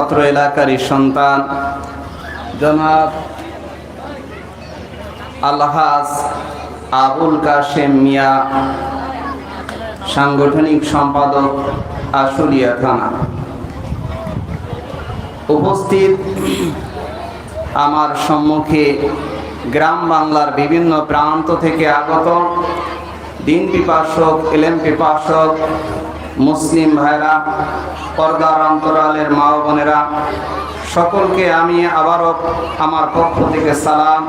অত্র এলাকারই সন্তান। জনাব আলহাজ আবুল কাশেম মিয়া, সাংগঠনিক সম্পাদক আশুলিয়া থানা। উপস্থিত আমার সম্মুখে গ্রাম বাংলার বিভিন্ন প্রান্ত থেকে আগত দিন পিপাসক এলেম পিপাসক মুসলিম ভাইরা, পর্দার অন্তরালের মা বোনেরা, সকলকে আমি আবারও আমার পক্ষ থেকে সালাম।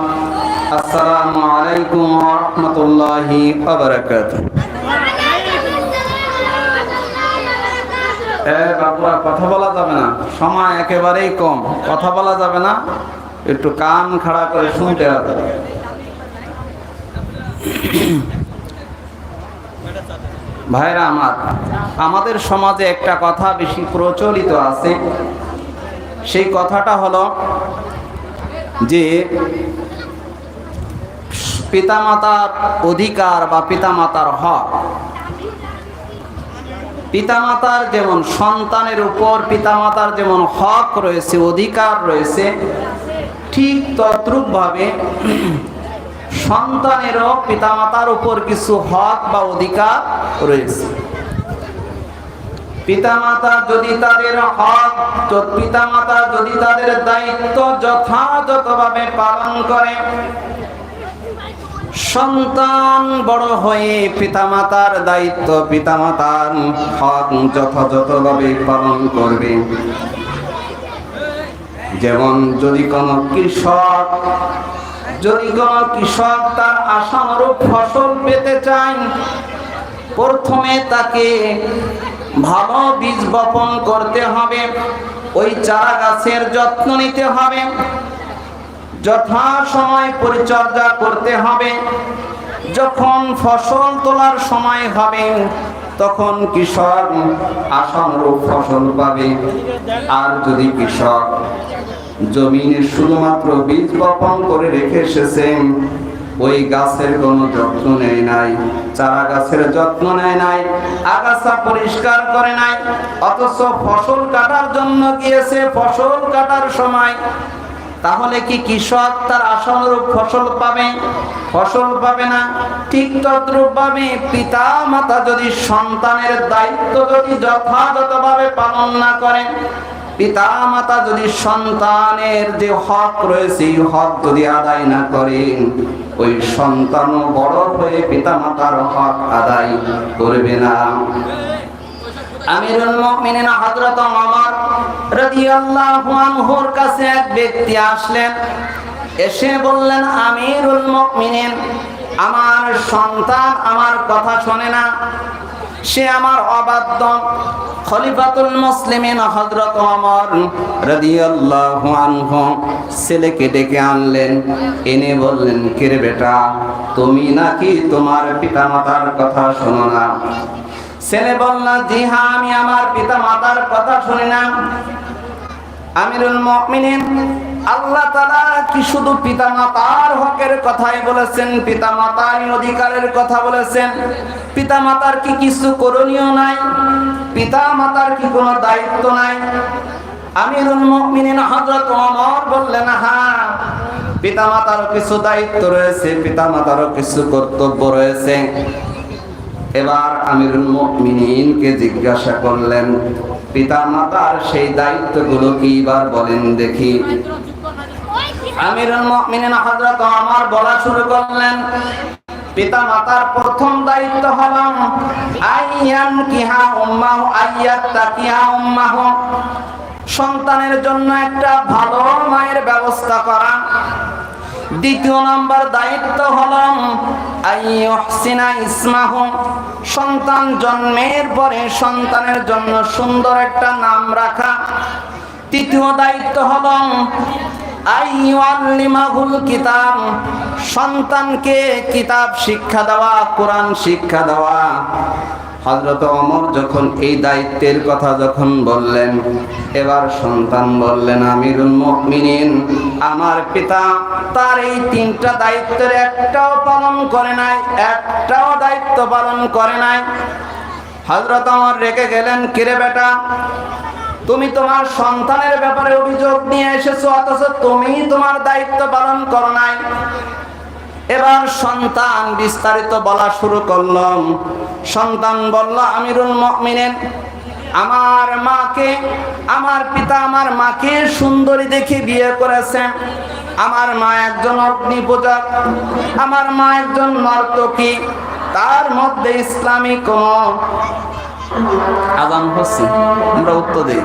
আসসালামু আলাইকুম রহমতুল্লাহি কথা বলা যাবে না। সময় একেবারেই কম। কথা বলা যাবে না। একটু কান খাড়া করে শুনতে হবে। ভাইরা আমার, আমাদের সমাজে একটা কথা বেশি প্রচলিত আছে। সেই কথাটা হলো যে, পিতামাতার অধিকার বা পিতামাতার হক, পিতামাতার যেমন সন্তানের উপর পিতামাতার যেমন হক রয়েছে, অধিকার রয়েছে, ঠিক তদ্রূপভাবে সন্তানেরও পিতামাতার উপর কিছু হক বা অধিকার রয়েছে। পিতামাতা যদি তাদের হক পিতামাতা যদি তাদের দায়িত্ব যথাযথভাবে পালন করে, সন্তান বড় হয়ে পিতামাতার দায়িত্ব, পিতামাতার হক যথাযথভাবে পালন করবে। যেমন যদি কোনো কৃষক যদি কোনো কৃষক তার আশানুরূপ ফসল পেতে চায় প্রথমে তাকে ভালো বীজ বপন করতে হবে, ওই চারা গাছের যত্ন নিতে হবে যথা সময় পরিচর্যা করতে হবে। যখন ফসল তোলার সময় হবে, তখন কৃষক আশানুরূপ ফসল পাবে। আর যদি কৃষক জমিনে শুধুমাত্র বীজ বপন করে রেখে এসেছেন। ওই গাছের কোনো যত্ন নেয় নাই চারা গাছের যত্ন নেয় নাই, আগাছা পরিষ্কার করে নাই, অথচ ফসল কাটার জন্য গিয়েছে, ফসল কাটার সময়। তাহলে কি কৃষক তার আশানুরূপ ফসল পাবে? ফসল পাবে না, ঠিক তদ্রূপ ভাবে পিতা মাতা যদি সন্তানের দায়িত্ব যদি যথাযথভাবে পালন না করেন পিতা মাতা যদি সন্তানের যে হক রয়েছে হক যদি আদায় না করেন ওই সন্তান বড় হয়ে পিতা মাতার হক আদায় করবে না। আমিরুল মুমিনিন হযরত ওমর রাদিয়াল্লাহু আনহুর কাছে এক ব্যক্তি আসলেন, এসে বললেন, আমিরুল মুমিনিন, আমার সন্তান আমার কথা শোনে না। সে আমার অবাধ্য খলিফাতুল মুসলিমিন হযরত ওমর রাদিয়াল্লাহু আনহু ছেলেকে ডেকে আনলেন। এনে বললেন কিরে বেটা, তুমি নাকি তোমার পিতামাতার কথা শোনো না? ছেলে বলল, জি হ্যাঁ আমি আমার পিতা মাতার কথা শুনি না। আমিরুল মুমিনিন আল্লাহ কি শুধু পিতা মাতার হকের কথাই বলেছেন পিতা মাতার অধিকারের কথা বলেছেন? পিতা মাতার কি কিছু করণীয় নাই? পিতা মাতার কি কোনো দায়িত্ব নাই? পিতা কিছু দায়িত্ব রয়েছে পিতা মাতারও কিছু কর্তব্য রয়েছে। এবার জিজ্ঞাসা করলেন পিতা মাতার সেই দায়িত্বগুলো কি এবার বলেন দেখি। আমিরুল মুমিনিন হযরত ওমর বলা শুরু করলেন পিতা মাতার প্রথম দায়িত্ব হলো, আইয়ান কিহা উম্মাহ আইয়াত তাকিয়া উম্মাহ। সন্তানের জন্য একটা ভালো মায়ের ব্যবস্থা করা। দ্বিতীয় নম্বর দায়িত্ব হল ইসমাহ। সন্তান জন্মের পরে সন্তানের জন্য সুন্দর একটা নাম রাখা। তৃতীয় দায়িত্ব হল আইয়াল্লিমাহুল কিতাব, সন্তানকে কিতাব শিক্ষা দেওয়া, কোরআন শিক্ষা দেওয়া। হজরত অমর যখন এই দায়িত্বের কথা যখন বললেন, এবার সন্তান বললেন, আমিরুল মুমিনিন, আমার পিতা তার এই তিনটা দায়িত্বের একটাও পালন করে নাই, একটাও দায়িত্ব পালন করে নাই। হজরত অমর রেখে গেলেন, কিরে বেটা তুমি তোমার সন্তানের ব্যাপারে অভিযোগ নিয়ে এসেছ, অথচ তুমি তোমার দায়িত্ব পালন করো নাই। এবার সন্তান বিস্তারিত বলা শুরু করলাম। সন্তান বলল, আমিরুল মুমিনিন, আমার মাকে, আমার পিতা আমার মাকে সুন্দরী দেখে বিয়ে করেছেন আমার মা একজন অগ্নি পূজক আমার মা একজন নর্তকী। তার মধ্যে ইসলামী কোন আজান হচ্ছে আমরা উত্তর দিই